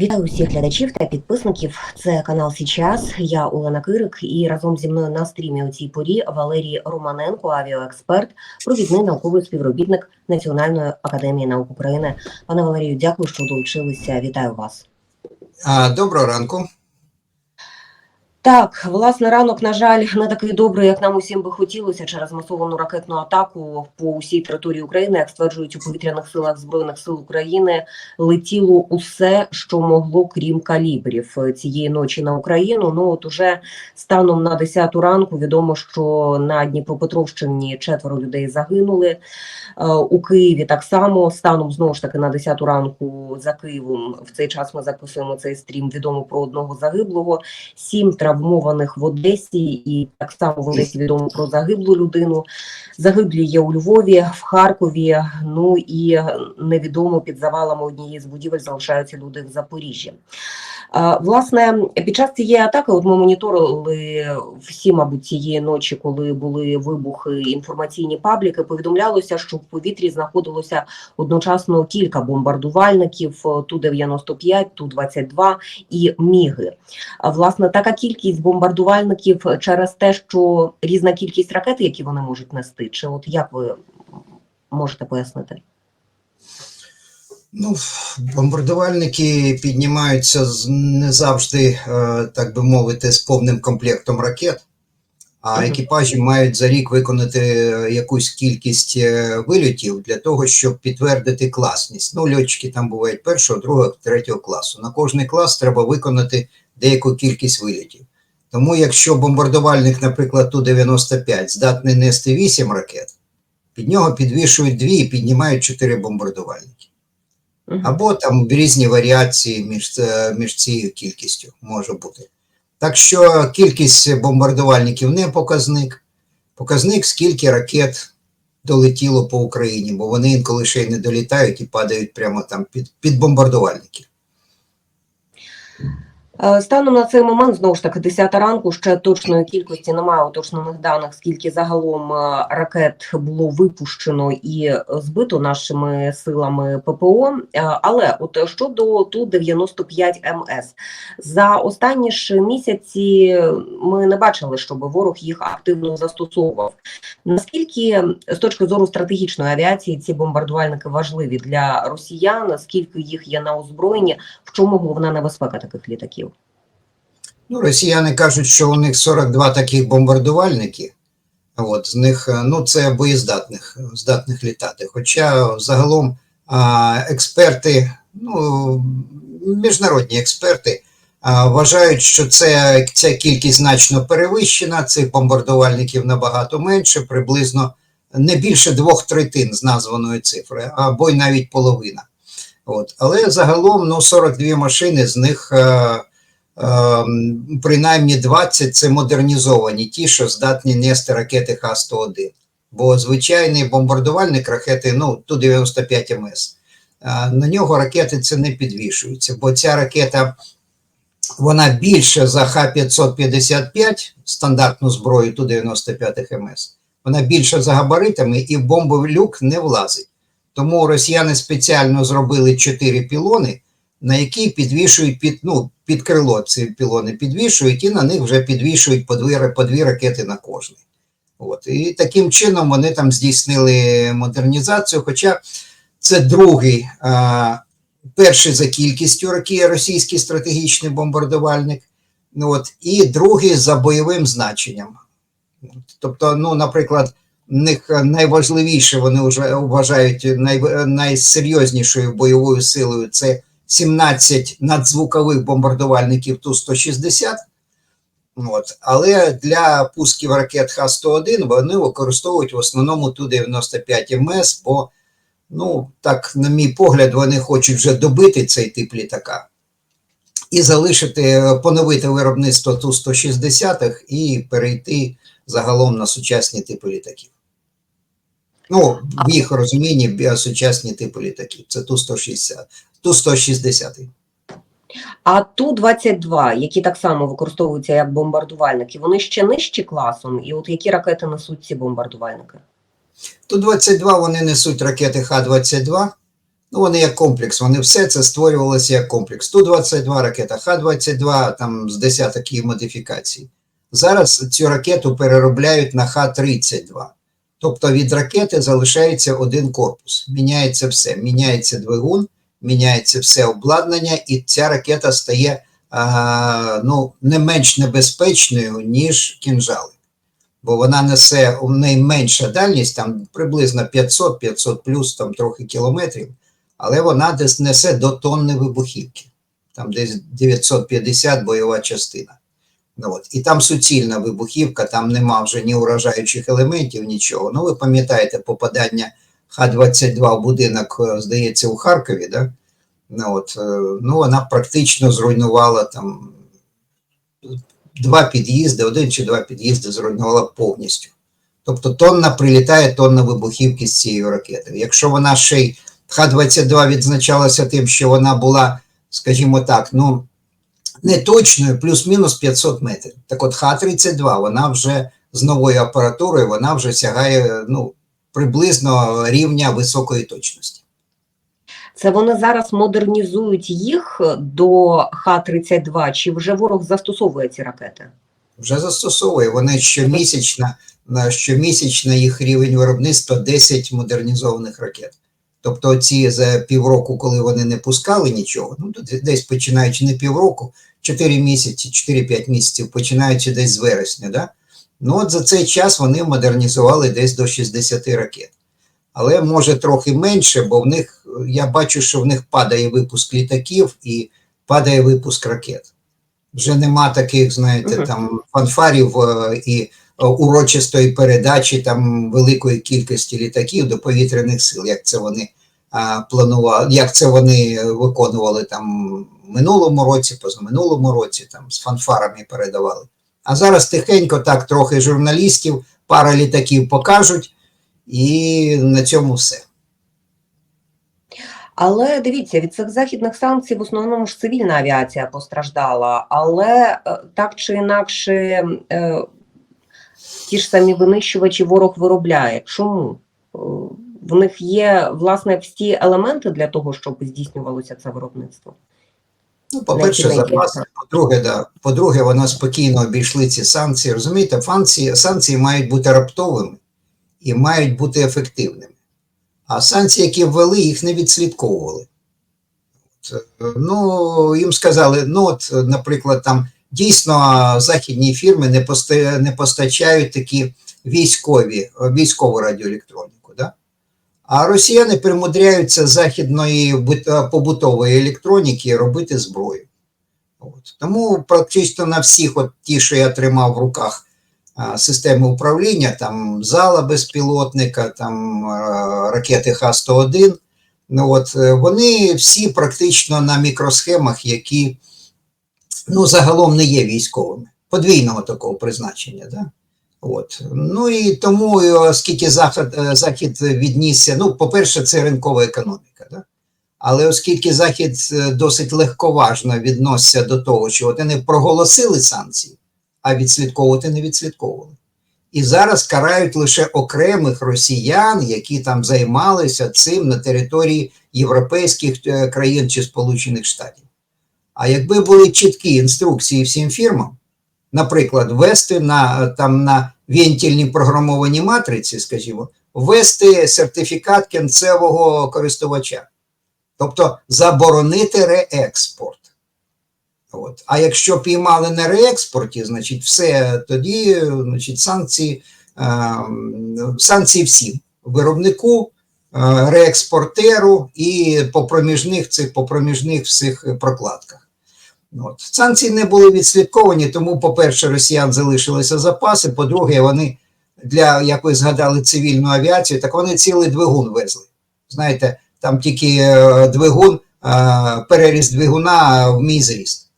Вітаю усіх глядачів та підписників. Це канал Січас. Я Олена Кирик і разом зі мною на стрімі у цій порі Валерій Романенко, авіаексперт, провідний науковий співробітник Національної академії наук України. Пане Валерію, дякую, що долучилися. Вітаю вас. Доброго ранку. Так, власне, ранок, на жаль, не такий добрий, як нам усім би хотілося через масовану ракетну атаку по усій території України, як стверджують у повітряних силах збройних сил України, летіло усе, що могло, крім калібрів цієї ночі на Україну. Ну от уже станом на 10 ранку відомо, що на Дніпропетровщині четверо людей загинули. Е, У Києві так само станом знову ж таки на 10 ранку за Києвом. В цей час ми записуємо цей стрім. Відомо про одного загиблого, сім травмованих в Одесі, і так само в Одесі відомо про загиблу людину. Загиблі є у Львові, в Харкові. Ну і невідомо під завалами однієї з будівель залишаються люди в Запоріжжі. Власне, під час цієї атаки, от ми моніторили всі, мабуть, цієї ночі, коли були вибухи інформаційні пабліки, повідомлялося, що в повітрі знаходилося одночасно кілька бомбардувальників е, Ту-95, Ту-22 і Міги. Власне, така кількість бомбардувальників через те, що різна кількість ракет, які вони можуть нести, чи от як ви можете пояснити? Ну, бомбардувальники піднімаються не завжди, е, так би мовити, з повним комплектом ракет, а екіпажі мають за рік виконати е, якусь кількість е, вильотів для того, щоб підтвердити класність. Ну, льотчики там бувають першого, другого, третього класу. На кожний клас треба виконати деяку кількість вильотів. Тому, якщо бомбардувальник, наприклад, Ту-95 здатний нести 8 ракет, під нього підвішують дві і піднімають 4 бомбардувальники. Або там різні варіації між, між цією кількістю може бути. Так що кількість бомбардувальників не показник. Показник, скільки ракет долетіло по Україні, бо вони інколи ще й не долітають і падають прямо там під, під бомбардувальники. Е, Станом на цей момент, знову ж таки, 10 ранку, ще точної кількості немає уточнених даних, скільки загалом е, ракет було випущено і збито нашими силами ППО. Е, Але от щодо Ту-95МС, за останні ж місяці ми не бачили, щоб ворог їх активно застосовував. Наскільки з точки зору стратегічної авіації ці бомбардувальники важливі для росіян? Скільки їх є на озброєнні? В чому головна небезпека таких літаків? Ну, росіяни кажуть, що у них 42 таких бомбардувальники. От, з них е, ну, це боєздатних здатних літати. Хоча загалом експерти, ну, міжнародні експерти вважають, що це, ця кількість значно перевищена, цих бомбардувальників набагато менше, приблизно не більше двох третин з названої цифри, або й навіть половина. От. Але загалом ну, 42 машини, з них. Ем, принаймні 20 це модернізовані, ті, що здатні нести ракети Х-101. Бо звичайний бомбардувальник ракети, ну, Ту-95 МС, е, на нього ракети це не підвішуються, бо ця ракета вона більше за Х-555, стандартну зброю Ту-95 МС, вона більше за габаритами і в бомбовий люк не влазить. Тому росіяни спеціально зробили 4 пілони, на які підвішують під, ну, під крило ці пілони підвішують, і на них вже підвішують по дві, по дві ракети на кожний. От. І таким чином вони там здійснили модернізацію. Хоча це другий, а, перший за кількістю раки- російський стратегічний бомбардувальник, от, і другий за бойовим значенням. Тобто, ну, наприклад, них найважливіше вони вже вважають най, найсерйознішою бойовою силою це 17 надзвукових бомбардувальників Ту-160. От. Але для пусків ракет Х-101 вони використовують в основному Ту-95 МС, бо, ну, так, на мій погляд, вони хочуть вже добити цей тип літака і залишити, поновити виробництво Ту-160 і перейти загалом на сучасні типи літаків. Ну, в їх розумінні сучасні типи літаків. Це Ту-160. Ту-160. А Ту-22, які так само використовуються як бомбардувальники, вони ще нижчі класом, і от які ракети несуть ці бомбардувальники? Ту-22 вони несуть ракети Х-22, Ну, вони як комплекс, вони все це створювалося як комплекс. Ту-22 ракета, Х-22, там з десяток її модифікацій. Зараз цю ракету переробляють на Х-32. Тобто від ракети залишається один корпус. Міняється все. Міняється двигун, міняється все обладнання, і ця ракета стає а, ну, не менш небезпечною, ніж кінжали. Бо вона несе у неї менша дальність, там приблизно 500-500 плюс, там трохи кілометрів, але вона десь несе до тонни вибухівки. Там десь 950 бойова частина. Ну, от. І там суцільна вибухівка, там нема вже ні уражаючих елементів, нічого. Ну, ви пам'ятаєте попадання Х-22 будинок, е, здається, у Харкові, да? ну, от, е, ну, вона практично зруйнувала там два під'їзди, один чи два під'їзди зруйнувала повністю. Тобто тонна прилітає тонна вибухівки з цією ракетою. Якщо вона ще й Х-22 відзначалася тим, що вона була, скажімо так, ну, точною, плюс-мінус 500 метрів. Так от Х-32, вона вже з новою апаратурою, вона вже сягає ну, приблизно рівня високої точності. Це вони зараз модернізують їх до Х-32, чи вже ворог застосовує ці ракети? Вже застосовує. Вони щомісячно, на щомісячно їх рівень виробництва 10 модернізованих ракет. Тобто ці за півроку, коли вони не пускали нічого, ну десь починаючи не півроку, 4 місяці, 4-5 місяців, починаючи десь з вересня. Да? Ну от за цей час вони модернізували десь до 60 ракет. Але може трохи менше, бо в них я бачу, що в них падає випуск літаків і падає випуск ракет. Вже нема таких, знаєте, там фанфарів е, і е, урочистої передачі там великої кількості літаків до повітряних сил, як це вони а, планували, як це вони виконували там в минулому році, позаминулому році, там з фанфарами передавали. А зараз тихенько так трохи журналістів, пара літаків покажуть, і на цьому все. Але дивіться, від цих західних санкцій в основному ж цивільна авіація постраждала, але е, так чи інакше е, ті ж самі винищувачі ворог виробляє. Чому? Е, В них є власне всі елементи для того, щоб здійснювалося це виробництво. Ну, по-перше, запаси. По-друге, да. По-друге, вони спокійно обійшли ці санкції. Розумієте, санкції, санкції мають бути раптовими і мають бути ефективними. А санкції, які ввели, їх не відслідковували. Е, Ну, їм сказали, ну, от, наприклад, там дійсно західні фірми не, постачають такі військові, військову радіоелектроніку. А росіяни примудряються західної побутової електроніки робити зброю. От. Тому практично на всіх, от ті, що я тримав в руках системи управління, там зала безпілотника, там ракети Х-101, ну, от, е, вони всі практично на мікросхемах, які ну, загалом не є військовими, подвійного такого призначення. Да? От. Ну і тому, оскільки Захід, е, Захід віднісся, ну, по-перше, це ринкова економіка. Да? Але оскільки Захід е, досить легковажно відноситься до того, що вони проголосили санкції, а відслідковувати не відслідковували. І зараз карають лише окремих росіян, які там займалися цим на території європейських е, країн чи Сполучених Штатів. А якби були чіткі інструкції всім фірмам, наприклад, ввести на, там, на вентильні програмовані матриці, скажімо, ввести сертифікат кінцевого користувача, тобто заборонити реекспорт. От. А якщо піймали на реекспорті, значить все, тоді значить, санкції, е, санкції всім виробнику, е, реекспортеру і по проміжних цих по проміжних всіх прокладках. От. Санкції не були відслідковані, тому, по-перше, росіян залишилися запаси. По-друге, вони для, як ви згадали, цивільну авіацію, так вони цілий двигун везли. Знаєте, там тільки е, двигун, е, переріз двигуна в мій зріст.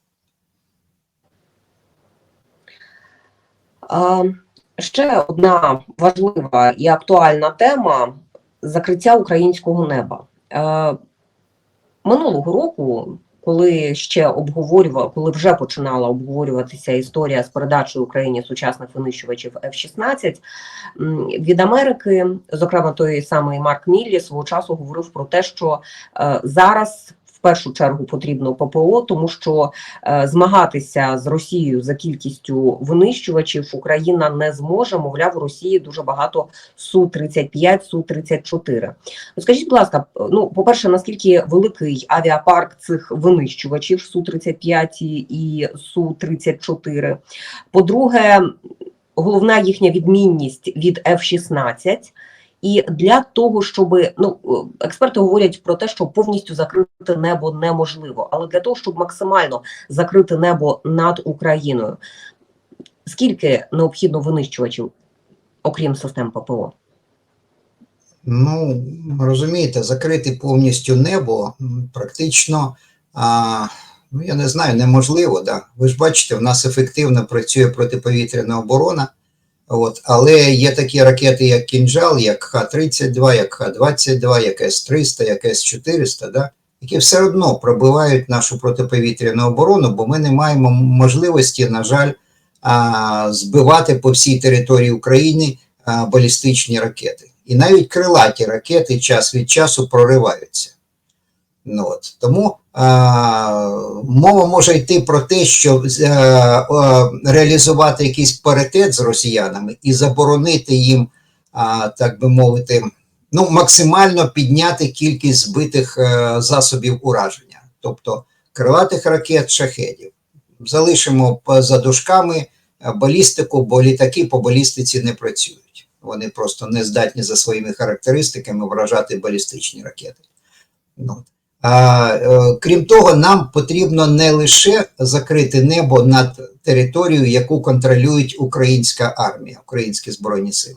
Ще одна важлива і актуальна тема закриття українського неба. Е, минулого року, коли ще обговорювала, коли вже починала обговорюватися історія з передачею Україні сучасних винищувачів F-16, від Америки, зокрема той самий Марк Міллі, свого часу говорив про те, що е, зараз. В першу чергу потрібно ППО, тому що е, змагатися з Росією за кількістю винищувачів Україна не зможе. Мовляв, у Росії дуже багато су 35 су 34 Ну, Скажіть, будь ласка, ну по перше, наскільки великий авіапарк цих винищувачів су 35 і су 34 По-друге, головна їхня відмінність від F-16 і для того, щоб ну експерти говорять про те, що повністю закрити небо неможливо, але для того, щоб максимально закрити небо над Україною, скільки необхідно винищувачів, окрім систем ППО? Ну, розумієте, закрити повністю небо практично, а, ну я не знаю, неможливо. Да? Ви ж бачите, в нас ефективно працює протиповітряна оборона. От, але є такі ракети, як Кінжал, як Х-32, як Х-22, як С-300, як С-400, да? які все одно пробивають нашу протиповітряну оборону, бо ми не маємо можливості, на жаль, збивати по всій території України балістичні ракети. І навіть крилаті ракети час від часу прориваються. Ну, от. Тому а, мова може йти про те, що а, а, реалізувати якийсь паритет з росіянами і заборонити їм, а, так би мовити, ну, максимально підняти кількість збитих а, засобів ураження, тобто крилатих ракет, шахедів. Залишимо поза дужками балістику, бо літаки по балістиці не працюють. Вони просто не здатні за своїми характеристиками вражати балістичні ракети. Ну. Е, крім того, нам потрібно не лише закрити небо над територією, яку контролюють українська армія, українські збройні сили.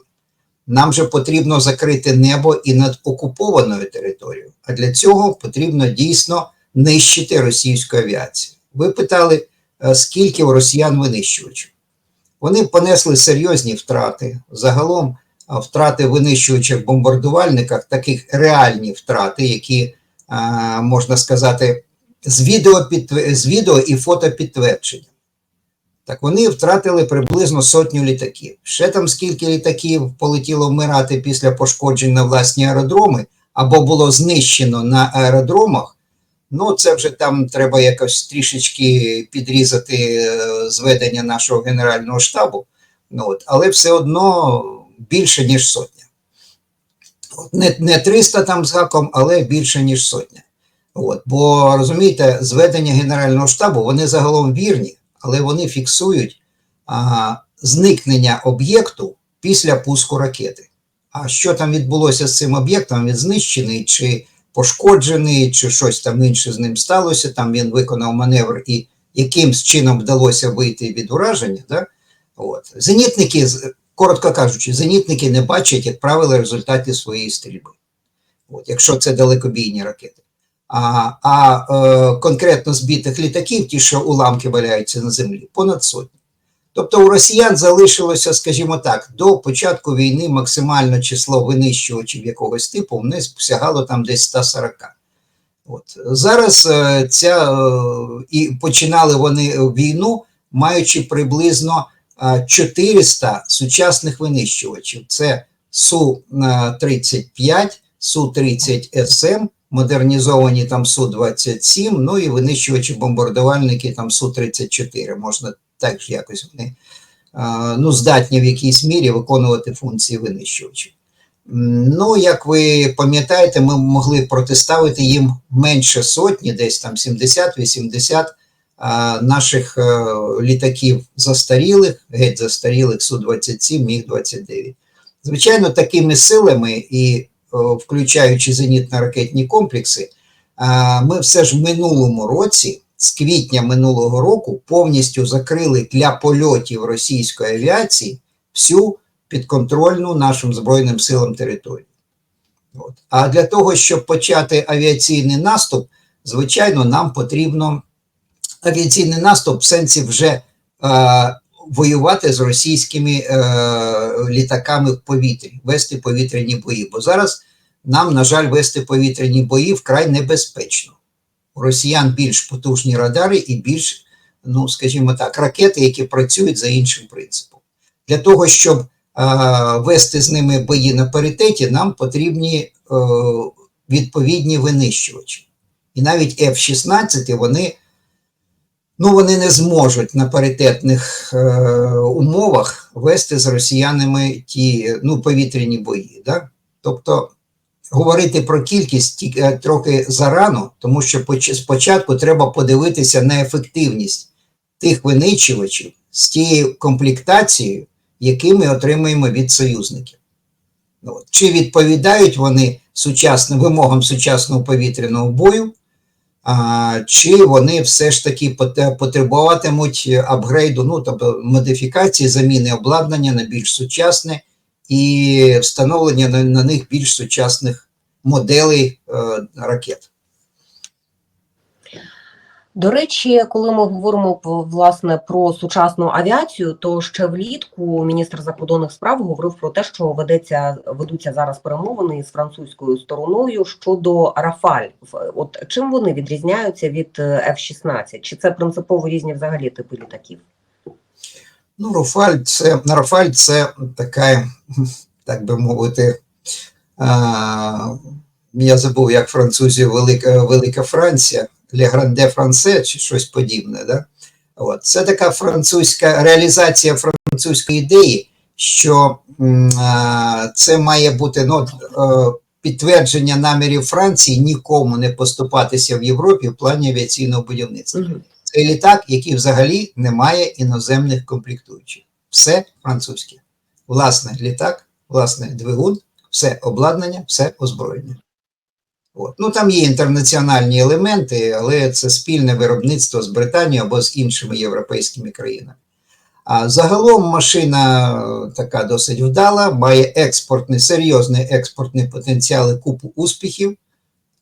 Нам же потрібно закрити небо і над окупованою територією. А для цього потрібно дійсно нищити російську авіацію. Ви питали, е, скільки росіян винищувачів? Вони понесли серйозні втрати. Загалом втрати винищувачів бомбардувальниках, таких реальні втрати, які можна сказати, з відео, під, з відео і фото підтвердження. Так вони втратили приблизно сотню літаків. Ще там скільки літаків полетіло вмирати після пошкоджень на власні аеродроми, або було знищено на аеродромах. Ну, це вже там треба якось трішечки підрізати е, зведення нашого Генерального штабу. Ну, от, але все одно більше, ніж сотня. Не, не 300 там з гаком, але більше, ніж сотня. От, бо розумієте, зведення Генерального штабу вони загалом вірні, але вони фіксують а, зникнення об'єкту після пуску ракети. А що там відбулося з цим об'єктом? Він знищений чи пошкоджений, чи щось там інше з ним сталося, там він виконав маневр і якимсь чином вдалося вийти від ураження. Да? От. Зенітники, коротко кажучи, зенітники не бачать, як правило, результатів своєї стрільби. От, якщо це далекобійні ракети. А, а е, конкретно збитих літаків, ті, що уламки валяються на землі, понад сотні. Тобто у росіян залишилося, скажімо так, до початку війни максимальне число винищувачів якогось типу в сягало там десь 140. От. Зараз е, ця, е, і починали вони війну, маючи приблизно 400 сучасних винищувачів. Це Су-35, Су-30СМ, модернізовані там Су-27, ну і винищувачі-бомбардувальники там Су-34, можна так ж якось вони ну, здатні в якійсь мірі виконувати функції винищувачів. Ну, як ви пам'ятаєте, ми могли протиставити їм менше сотні, десь там 70-80 а, наших е, літаків застарілих, геть застарілих Су-27, Міг-29. Звичайно, такими силами і е, включаючи зенітно-ракетні комплекси, ми все ж в минулому році з квітня минулого року повністю закрили для польотів російської авіації всю підконтрольну нашим Збройним силам територію. От. А для того, щоб почати авіаційний наступ, звичайно, нам потрібно авіаційний наступ в сенсі вже е, воювати з російськими е, літаками в повітрі, вести повітряні бої. Бо зараз нам, на жаль, вести повітряні бої вкрай небезпечно. У росіян більш потужні радари і більш, ну скажімо так, ракети, які працюють за іншим принципом. Для того, щоб а, вести з ними бої на паритеті, нам потрібні е, відповідні винищувачі. І навіть F-16 вони, ну, вони не зможуть на паритетних е, умовах вести з росіянами ті ну, повітряні бої. Да? Тобто говорити про кількість е, трохи зарано, тому що поч- спочатку треба подивитися на ефективність тих винищувачів з тією комплектацією, які ми отримуємо від союзників. Ну. Чи відповідають вони сучасним вимогам сучасного повітряного бою, чи вони все ж таки потребуватимуть апгрейду, ну тобто модифікації, заміни обладнання на більш сучасне і встановлення на, на них більш сучасних моделей е, ракет. До речі, коли ми говоримо власне про сучасну авіацію, то ще влітку міністр закордонних справ говорив про те, що ведеться ведуться зараз перемовини з французькою стороною щодо Рафаль. От чим вони відрізняються від е, F-16? Чи це принципово різні взагалі типи літаків? Ну, Рафаль це, Рафаль це така, так би мовити, а, я забув, як французів Велика, Велика Франція, Le Grande France чи щось подібне. Да? От. Це така французька реалізація французької ідеї, що це має бути ну, е, підтвердження намірів Франції нікому не поступатися в Європі в плані авіаційного будівництва. Це літак, який взагалі не має іноземних комплектуючих. Все французьке. Власне літак, власне двигун, все обладнання, все озброєння. От. Ну там є інтернаціональні елементи, але це спільне виробництво з Британією або з іншими європейськими країнами. А загалом машина е, така досить вдала, має експортний, серйозний експортний потенціал і купу успіхів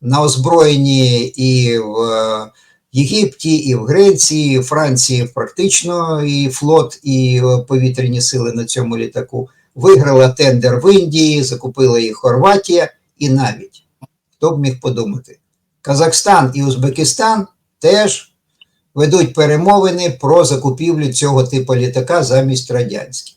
на озброєнні і в е, Єгипті, і в Греції, і в Франції практично і флот, і повітряні сили на цьому літаку. Виграла тендер в Індії, закупила їх Хорватія, і навіть хто б міг подумати, Казахстан і Узбекистан теж ведуть перемовини про закупівлю цього типу літака замість радянських.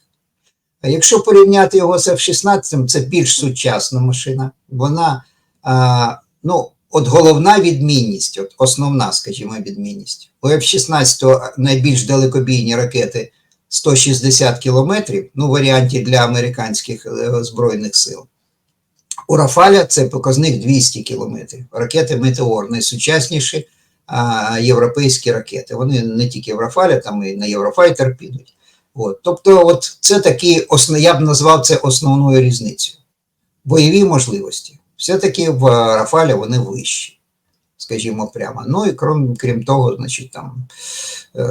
А якщо порівняти його з F-16, це більш сучасна машина. Вона, а, ну, от головна відмінність, от основна, скажімо, відмінність. У F-16 найбільш далекобійні ракети 160 кілометрів, ну, варіанті для американських е, збройних сил. У Рафаля це показник 200 кілометрів. Ракети Метеор найсучасніші а, європейські ракети. Вони не тільки в Рафаля, там і на Єврофайтер підуть. От. Тобто, от це такі, основ, я б назвав це основною різницею. Бойові можливості. Все-таки в Рафалі вони вищі, скажімо прямо. Ну і крім, крім того, значить, там е,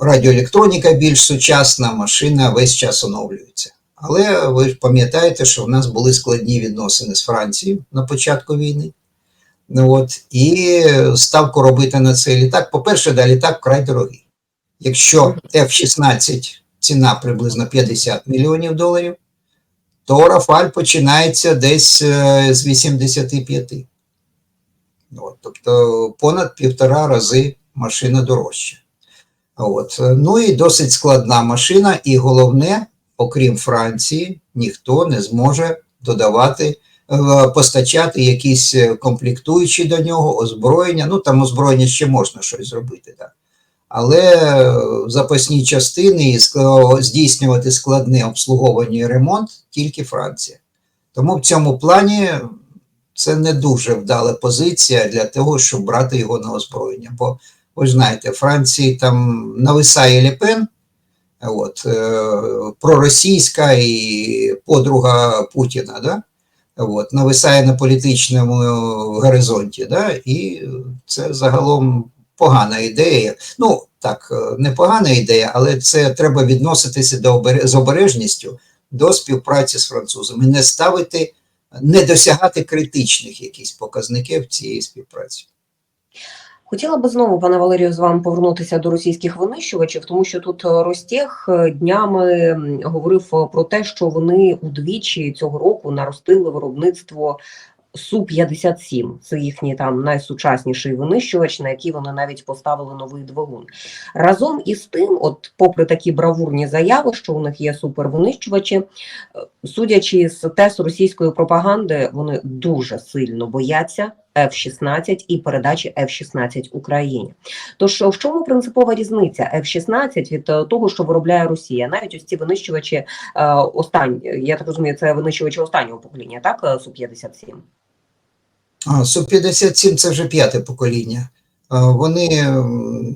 радіоелектроніка більш сучасна, машина весь час оновлюється. Але ви ж пам'ятаєте, що в нас були складні відносини з Францією на початку війни. Ну, от, і ставку робити на цей літак. По-перше, да, літак вкрай дорогий. Якщо F-16 ціна приблизно 50 мільйонів доларів, то Рафаль починається десь е, з 85. От, тобто понад півтора рази машина дорожча. От. Ну і досить складна машина, і головне, окрім Франції, ніхто не зможе додавати, е, постачати якісь е, комплектуючі до нього, озброєння. Ну там озброєння ще можна щось зробити, так. Але е, запасні частини і здійснювати складне обслуговування і ремонт тільки Франція. Тому в цьому плані це не дуже вдала позиція для того, щоб брати його на озброєння. Бо ви знаєте, Франції там нависає Лепен, от, е, проросійська і подруга Путіна, да? от, нависає на політичному горизонті, да? і це загалом погана ідея. Ну, так, е, не погана ідея, але це треба відноситися до з обережністю до співпраці з французами, не ставити, не досягати критичних якісь показників цієї співпраці. Хотіла би знову, пане Валерію, з вами повернутися до російських винищувачів, тому що тут е, Ростех е, днями говорив е, про те, що вони удвічі цього року наростили виробництво Су-57. Це їхній там найсучасніший винищувач, на який вони навіть поставили новий двигун. Разом із тим, от попри такі бравурні заяви, що у них є супервинищувачі, судячи з тез російської пропаганди, вони дуже сильно бояться F-16 і передачі F-16 Україні. Тож в чому принципова різниця F-16 від е, того, що виробляє Росія? Навіть ось ці винищувачі е, останні, я так розумію, це винищувачі останнього покоління, так е, Су-57? А, Су-57 це вже п'яте покоління. Вони,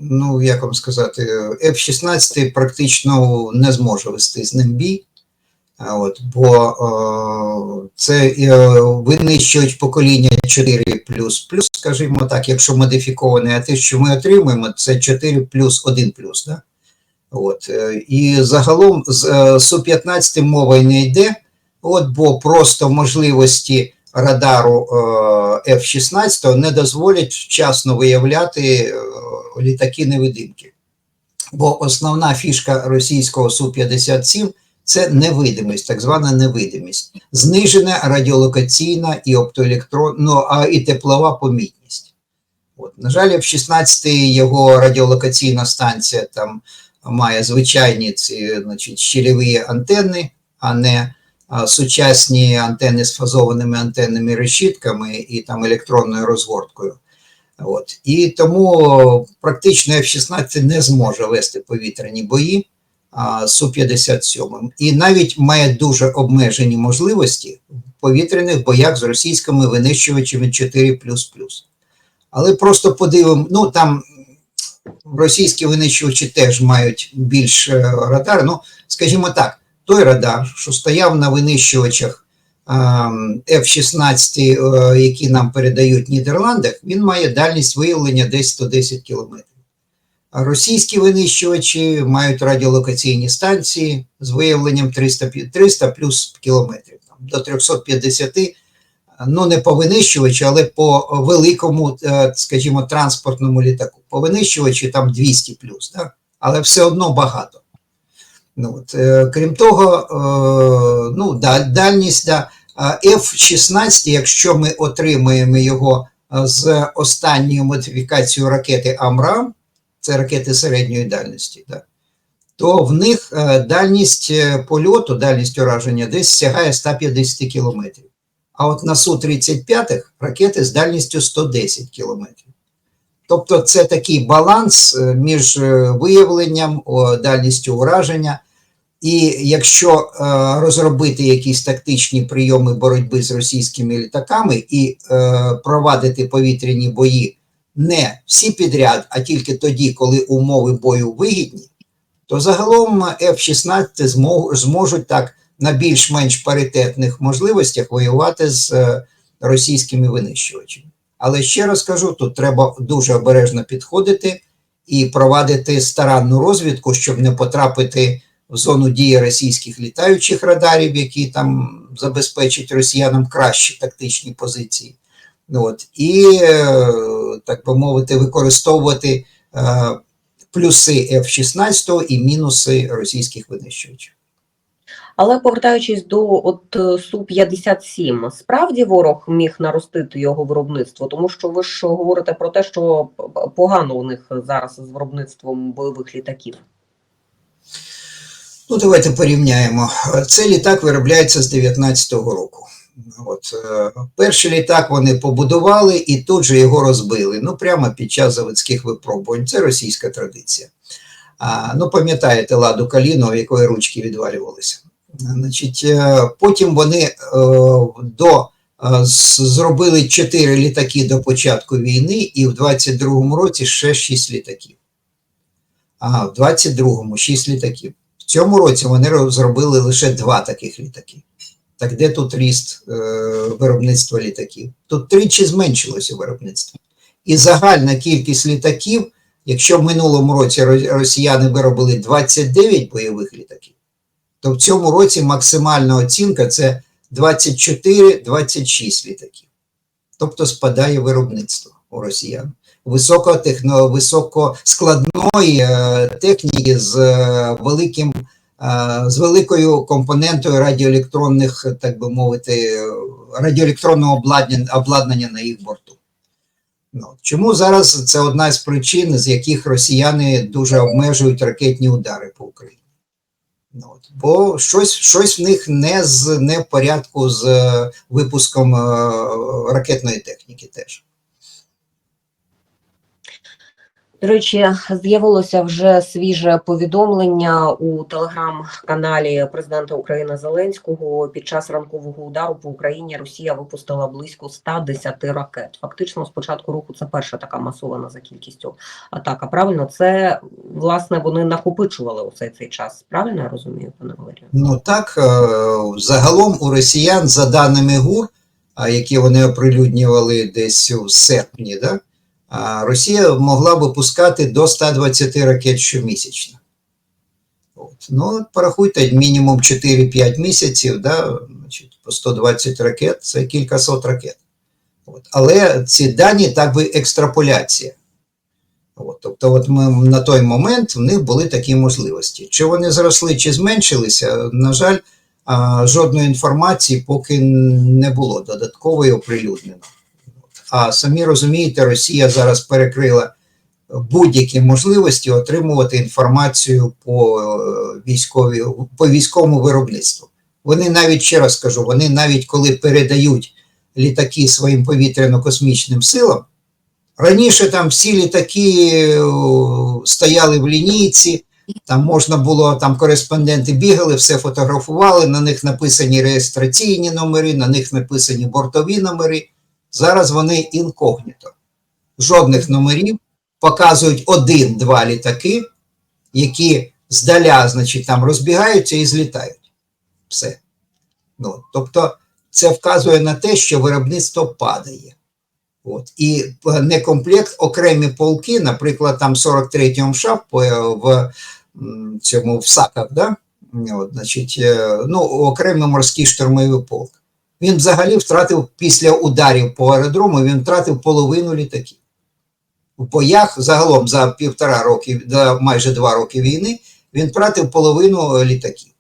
ну як вам сказати, F-16 практично не зможе вести з ним бій. От, бо е, це е, винищувач покоління 4 скажімо так, якщо модифікований, а те, що ми отримуємо, це 4 плюс 1 плюс. Да? От, е, і загалом з е, Су-15 мова не йде, от, бо просто можливості радару е, F-16 не дозволять вчасно виявляти літаки-невидимки. Бо основна фішка російського Су-57 це невидимість, так звана невидимість, знижена радіолокаційна і оптоелектро... ну, а і теплова помітність. От. На жаль, F-16 його радіолокаційна станція там має звичайні ці, значить, щільові антенни, а не сучасні антенни з фазованими антенними решітками і там електронною розгорткою. От. І тому практично F-16 не зможе вести повітряні бої а, Су-57. І навіть має дуже обмежені можливості в повітряних боях з російськими винищувачами 4. Але просто подивимо, ну там російські винищувачі теж мають більш е, радар. Ну, скажімо так, той радар, що стояв на винищувачах ем, F-16, е, які нам передають в Нідерландах, він має дальність виявлення десь 110 кілометрів. Російські винищувачі мають радіолокаційні станції з виявленням 300, 300 плюс кілометрів, там, до 350, ну не по винищувачу, але по великому, е, скажімо, транспортному літаку. По винищувачі там 200 плюс, да? але все одно багато. Ну, от, е, крім того, е, ну, да, дальність да, F-16, якщо ми отримаємо його е, з останньою модифікацією ракети Амрам, це ракети середньої дальності, да, то в них е, дальність е, польоту, дальність ураження десь сягає 150 кілометрів. А от на Су-35 ракети з дальністю 110 кілометрів. Тобто це такий баланс е, між виявленням, дальністю ураження. І якщо розробити якісь тактичні прийоми боротьби з російськими літаками і провадити повітряні бої не всі підряд, а тільки тоді, коли умови бою вигідні, то загалом F-16 змог- зможуть так на більш-менш паритетних можливостях воювати з е, російськими винищувачами. Але ще раз кажу, тут треба дуже обережно підходити і провадити старанну розвідку, щоб не потрапити в зону дії російських літаючих радарів, які там забезпечать росіянам кращі тактичні позиції. От, і, е, так би мовити, використовувати е, плюси F-16 і мінуси російських винищувачів. Але повертаючись до от е, Су-57, справді ворог міг наростити його виробництво, тому що ви ж говорите про те, що погано у них зараз з виробництвом бойових літаків. Ну, давайте порівняємо. Цей літак виробляється з 19-го року. От, е, перший літак вони побудували і тут же його розбили. Ну, прямо під час заводських випробувань. Це російська традиція. А, ну, пам'ятаєте ладу Каліну, якої ручки відвалювалися. Значить, е, потім вони е, до, зробили 4 літаки до початку війни, і в 22-му році ще 6 літаків. А в 22-му 6 літаків. В цьому році вони зробили лише два таких літаки. Так де тут ріст е, виробництва літаків? Тут тричі зменшилося виробництво. І загальна кількість літаків, якщо в минулому році росіяни виробили 29 бойових літаків, то в цьому році максимальна оцінка це 24-26 літаків. Тобто спадає виробництво у росіян. Високотехно, високоскладної е, техніки з е, великим з великою компонентою радіоелектронних, так би мовити, радіоелектронного обладнання, обладнання на їх борту. Ну, чому зараз це одна з причин, з яких росіяни дуже обмежують ракетні удари по Україні? Ну, от, бо щось, щось в них не з не в порядку з е, випуском е, ракетної техніки теж. До речі, з'явилося вже свіже повідомлення у телеграм-каналі президента України Зеленського. Під час ранкового удару по Україні Росія випустила близько 110 ракет. Фактично, з початку року це перша така масована за кількістю атака. Правильно, це власне вони накопичували усе цей час. Правильно я розумію, пане Валерію? Ну так, е, загалом у росіян, за даними ГУР, які вони оприлюднювали десь у серпні, да, Росія могла випускати до 120 ракет щомісячно. От. Ну, порахуйте, мінімум 4-5 місяців, да, значить, по 120 ракет це кількасот ракет. От. Але ці дані так би екстраполяція. От, тобто, от ми на той момент в них були такі можливості. Чи вони зросли, чи зменшилися, на жаль, жодної інформації поки не було додаткової оприлюднено. А самі розумієте, Росія зараз перекрила будь-які можливості отримувати інформацію по е, військовій по військовому виробництву. Вони навіть ще раз кажу, вони навіть коли передають літаки своїм повітряно-космічним силам. Раніше там всі літаки стояли в лінійці, там можна було, там кореспонденти бігали, все фотографували, на них написані реєстраційні номери, на них написані бортові номери. Зараз вони інкогніто. Жодних номерів, показують один-два літаки, які здаля, значить, там розбігаються і злітають. Все. Ну, тобто, це вказує на те, що виробництво падає. От. І некомплект окремі полки, наприклад, там 43-й МШАП в цьому в САКах, да? От, значить, е, ну, окремий морський штурмовий полк. Він взагалі втратив після ударів по аеродрому, він втратив половину літаків. В боях загалом за півтора роки, майже два роки війни, він втратив половину е, літаків.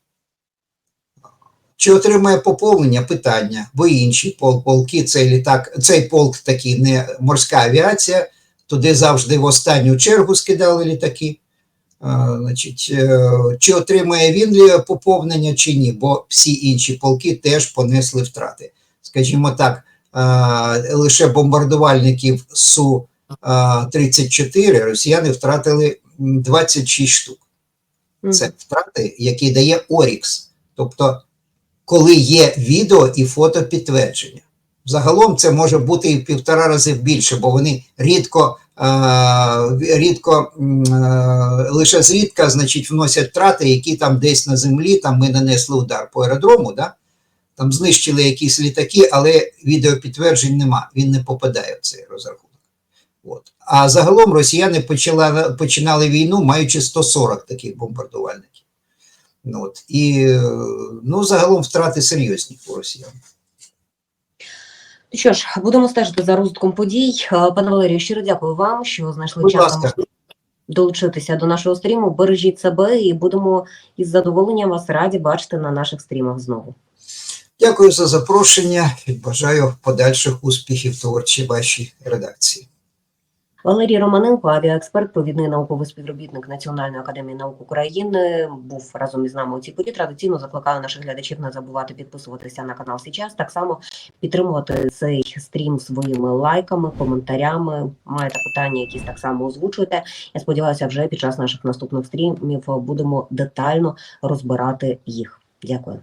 Чи отримає поповнення? Питання, бо інші пол, полки, цей літак, цей полк такий не морська авіація, туди завжди в останню чергу скидали літаки. Значить, е, чи отримає він поповнення, чи ні, бо всі інші полки теж понесли втрати. Скажімо так, лише бомбардувальників Су-34 росіяни втратили 26 штук. Це втрати, які дає Орікс. Тобто, коли є відео і фото підтвердження. Загалом це може бути і в півтора рази більше, бо вони рідко, е, рідко е, лише зрідка значить, вносять втрати, які там десь на землі, там ми нанесли удар по аеродрому, да? там знищили якісь літаки, але відеопідтверджень нема, він не попадає в цей розрахунок. От. А загалом росіяни почала, починали війну, маючи 140 таких бомбардувальників. Ну, от. І е, ну, загалом втрати серйозні у росіян. Що ж, будемо стежити за розвитком подій. Е, Пане Валерію, щиро дякую вам, що знайшли Будь час ласка. долучитися до нашого стріму. Бережіть себе і будемо із задоволенням вас раді бачити на наших стрімах знову. Дякую за запрошення і бажаю подальших успіхів творчій вашій редакції. Валерій Романенко, авіаексперт, провідний науковий співробітник Національної академії наук України, був разом із нами у цій порі. Традиційно закликаю наших глядачів не забувати підписуватися на канал Січас. Так само підтримувати цей стрім своїми лайками, коментарями. Маєте питання, якісь так само озвучуйте. Я сподіваюся, вже під час наших наступних стрімів будемо детально розбирати їх. Дякую.